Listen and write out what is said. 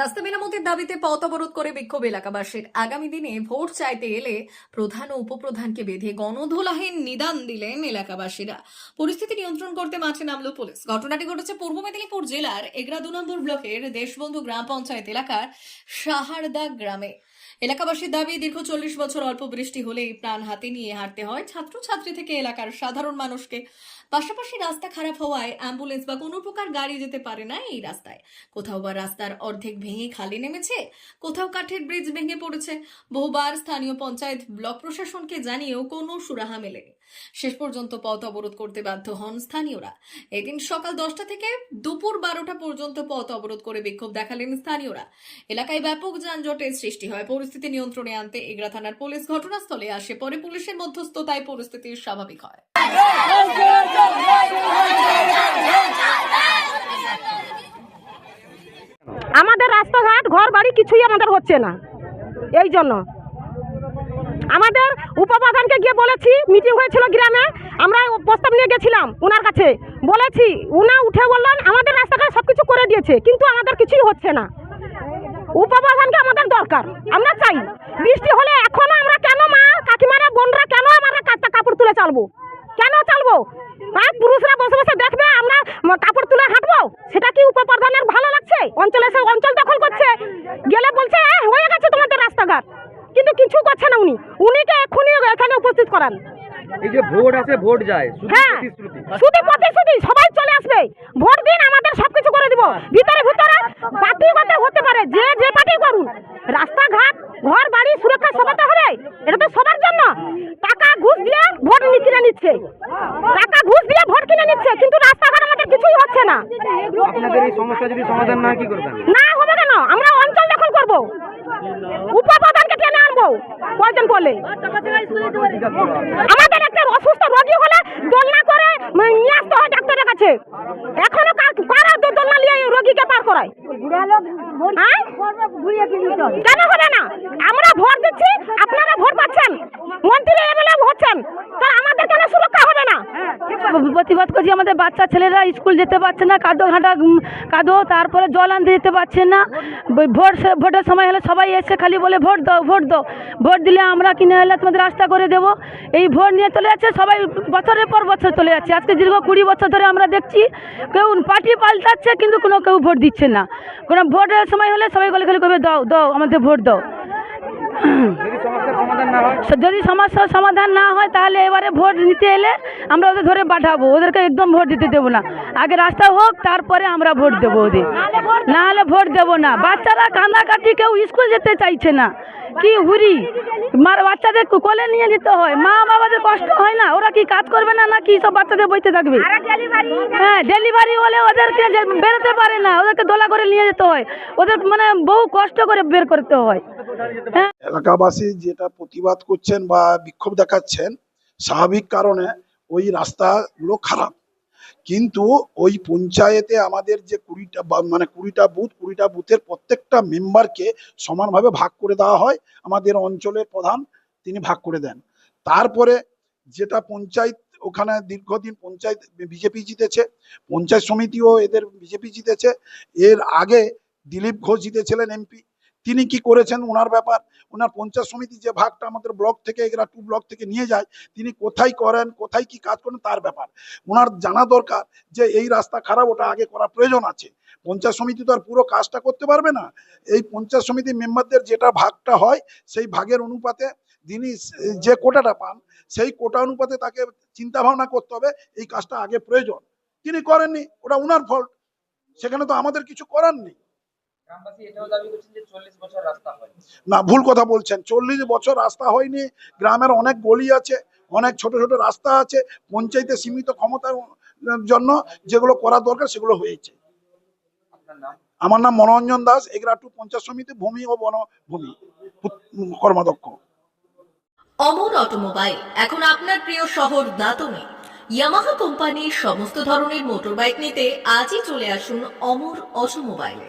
রাস্তা মেরামতের দাবিতে পথ অবরোধ করে বিক্ষোভ এলাকাবাসীর। আগামী দিনে ভোট চাইতে এলে প্রধান ও উপপ্রধানকে বেঁধে গণধোলাহীন নিদান দিলেন এলাকাবাসীরা। পরিস্থিতি নিয়ন্ত্রণ করতে মাঠে নামল পুলিশ। ঘটনাটি ঘটেছে পূর্ব মেদিনীপুর জেলার এগরা দু নম্বর ব্লকের দেশবন্ধু গ্রাম পঞ্চায়েত এলাকার সাহারদা গ্রামে। এলাকাবাসীর দাবি, দীর্ঘ চল্লিশ বছর অল্প বৃষ্টি হলেই প্রাণ হাতে নিয়ে হাঁটতে হয়। ছাত্রছাত্রী থেকে এলাকার সাধারণ মানুষকে পাশাপাশি রাস্তা খারাপ হওয়ায় অ্যাম্বুলেন্স বা কোনো প্রকার গাড়ি যেতে পারে না এই রাস্তায়। কোথাও বা রাস্তার অর্ধেক ভেঙে খালি নেমেছে, কোথাও কাঠের ব্রিজ ভেঙে পড়েছে। বহুবার স্থানীয় পঞ্চায়েত ব্লক প্রশাসনকে জানিয়েও কোনো সুরাহা মেলেনি। শেষ পর্যন্ত পথ অবরোধ করতে বাধ্য হন স্থানীয়রা। এদিন সকাল দশটা থেকে দুপুর বারোটা পর্যন্ত পথ অবরোধ করে বিক্ষোভ দেখালেন স্থানীয়রা। এলাকায় ব্যাপক যানজটের সৃষ্টি হয়। পরিস্থিতি নিয়ন্ত্রণে আনতে এগরা থানার পুলিশ ঘটনাস্থলে আসে। পরে পুলিশের মধ্যস্থতায় পরিস্থিতি স্বাভাবিক হয়। আমাদের রাস্তাঘাট ঘর বাড়ি কিছুই আমাদের হচ্ছে না। এই জন্য। আমাদের উপপ্রধানকে গিয়ে বলেছি মিটিং হয়েছিল গ্রামে, আমরা প্রস্তাব নিয়ে গেছিলাম ওনার কাছে। বলেছি, উনা উঠে বললেন, আমাদের রাস্তাঘাট সব কিছু করে দিয়েছে, কিন্তু আমাদের কিছুই হচ্ছে না। উপপ্রধানকে আমাদের দরকার, আমরা চাই বৃষ্টি হলে এখনও আমরা কেন মা কাকিমারা বোনরা কেন আমরা কা- কাপড় তুলে চালবো কেন চালবো আর পুরুষরা বসে বসে দেখবে আমরা ম- কাপড় তুলে হাঁটবো সেটা কি উপপ্রধানের ভালো লাগছে? অঞ্চলে সে অঞ্চল দখল করছে। গেলে বলছে "এ, হয়ে গেছে তোমাদের রাস্তাঘাট। কিন্তু কিছু করছে না উনি। উনিকে এক্ষুনি এখানে উপস্থিত করান। এই যে ভোট আছে ভোট যায়। হ্যাঁ। শুধু প্রতিশ্রুতি সবাই চলে আসবে। ভোট দিন আমাদের সবকিছু করে দিব। ভিতরে ভিতরে পার্টি করতে হতে পারে যে যে পার্টি করুন। রাস্তাঘাট ঘর বাড়ি সুরক্ষা হবে। এটা তো সবার জন্য। টাকা ঘুষ দিয়ে ভোট কিনে নিচ্ছে। টাকা ঘুষ দিয়ে ভোট কিনে নিচ্ছে। কিন্তু হচ্ছে না। আপনাদের এই সমস্যা যদি সমাধান না কি করবেন? না হবে কেন? আমরা অঞ্চল দখল করব। উপপ্রধানকে টেনে আনব পড়লে আমাদের একটা অসুস্থ রোগী হলে দোলনা করে নিয়ে আসতে হয় ডাক্তারের কাছে। এখনও কারা দোলনা নিয়ে রোগীকে পার করায়? হ্যাঁ? কেন হবে না? আমরা ভোট দিচ্ছি আপনারা ভোট পাচ্ছেন মন্ত্রী এমএলএ হচ্ছেন তা আমাদের কেন সুরক্ষা হবে না প্রতিবাদ করছি, আমাদের বাচ্চা ছেলেরা স্কুল যেতে পারছে না, কাদো ঘাটা কাদো, তারপরে জল আনতে যেতে পারছে না। ভোট ভোটের সময় হলে সবাই এসে খালি বলে, ভোট দাও ভোট দাও, ভোট দিলে আমরা কিনে এলে তোমাদের রাস্তা করে দেবো। এই ভোট নিয়ে চলে যাচ্ছে, সবাই বছরের পর বছর চলে যাচ্ছে। আজকে দীর্ঘ কুড়ি বছর ধরে আমরা দেখছি, কেউ পার্টি পাল্টাচ্ছে, কিন্তু কোনো কেউ ভোট দিচ্ছে না। কোনো ভোটের সময় হলে সবাই বলে খালি করবে দাও দাও, আমাদের ভোট দাও। যদি সমস্যার সমাধান না হয় তাহলে এবারে ভোট নিতে এলে আমরা ওদের ধরে পাঠাবো। ওদেরকে একদম ভোট দিতে দেবো না। আগে রাস্তা হোক তারপরে আমরা ভোট দেবো ওদের। না হলে ভোট দেবো না। বাচ্চারা কান্নাকাটি কেউ স্কুল যেতে চাইছে না। কি হুরি? মার বাচ্চাদের কো- কোলে নিয়ে যেতে হয়। মা বাবাদের কষ্ট হয় না? ওরা কি কাজ করবে না না কি সব বাচ্চাদের বইতে থাকবে? হ্যাঁ ডেলিভারি হলে ওদেরকে যে বেরোতে পারে না ওদেরকে দোলা করে নিয়ে যেতে হয়। ওদের মানে বহু কষ্ট করে বের করতে হয়। হ্যাঁ। এলাকাবাসী যেটা প্রতিবাদ করছেন বা বিক্ষোভ দেখাচ্ছেন স্বাভাবিক কারণে ওই রাস্তাগুলো খারাপ। কিন্তু ওই পঞ্চায়েতে আমাদের যে কুড়িটা মানে কুড়িটা বুথ, কুড়িটা বুথের প্রত্যেকটা মেম্বারকে সমানভাবে ভাগ করে দেওয়া হয়। আমাদের অঞ্চলের প্রধান তিনি ভাগ করে দেন। তারপরে যেটা পঞ্চায়েত ওখানে দীর্ঘদিন পঞ্চায়েত বিজেপি জিতেছে, পঞ্চায়েত সমিতিও এদের বিজেপি জিতেছে। এর আগে দিলীপ ঘোষ জিতেছিলেন এমপি। তিনি কি করেছেন? ওনার ব্যাপার ওনার পঞ্চায়েত সমিতি যে ভাগটা আমাদের ব্লক থেকে এগুলা টু ব্লক থেকে নিয়ে যায়, তিনি কোথায় করেন, কোথায় কি কাজ করেন, তার ব্যাপার। ওনার জানা দরকার যে এই রাস্তা খারাপ, ওটা আগে করা প্রয়োজন আছে। পঞ্চায়েত সমিতি তো আর পুরো কাজটা করতে পারবে না। এই পঞ্চায়েত সমিতির মেম্বারদের যেটা ভাগটা হয়, সেই ভাগের অনুপাতে তিনি যে কোটাটা পান, সেই কোটা অনুপাতে তাকে চিন্তা ভাবনা করতে হবে, এই কাজটা আগে প্রয়োজন। তিনি করেননি, ওটা ওনার ফল্ট সেখানে তো আমাদের কিছু করার নেই। না ভুল কথা বলছেন। চল্লিশ বছর রাস্তা হয়নি গ্রামের অনেক গলি আছে অনেক ছোট ছোট রাস্তা আছে পঞ্চায়েতে সীমিত ক্ষমতার জন্য যেগুলো করা দরকার সেগুলো হয়েছে। আমার নাম মনোরঞ্জন দাস এগরাটু পঞ্চায়েত সমিতি ভূমি ও বনভূমি কর্মাধ্যক্ষ। অমর অটোমোবাইল এখন আপনার প্রিয় শহর দাতনে। ইয়ামাহা কোম্পানির সমস্ত ধরনের মোটরবাইক নিতে আজই চলে আসুন অমর অটোমোবাইলে।